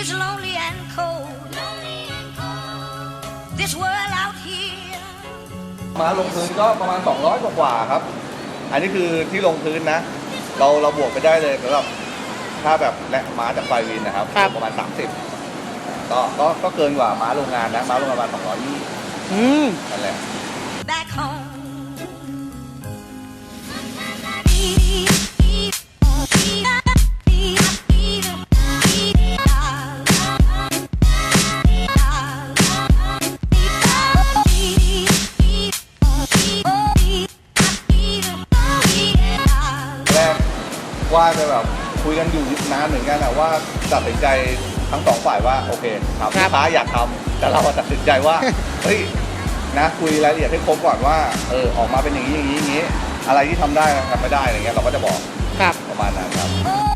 is lonely and cold. Lonely and cold. This world out here. ม้าลงพื้นก็ประมาณ 200 กว่ากว่าครับ อันนี้คือที่ลงพื้นนะ เราเราบวกไปได้เลยสำหรับถ้าแบบและม้าจากไฟวินนะครับรบประมาณ 30ก็ก็ก็เกินกว่าม้าโรงงานนะ ม้าโรงงานประมาณ220อืม นั่นแหละ Back home. ว่าจะแบบคุยกันอยู่นานเหมือนกันอะว่าตัดสินใจทั้งสองฝ่ายว่าโอเคทำครัลูบกค้าอยากทำแต่เราอะตัดสินใจว่าเฮ้ยนะคุยรายละเอียดให้ครบก่อนว่าเออออกมาเป็นอย่างนี้อย่างนี้อย่างนี้ อะไรที่ทำได้ทำไม่ได้อะไรเงี้ยเราก็จะบอกครับประมาณนั้นครับ Oh,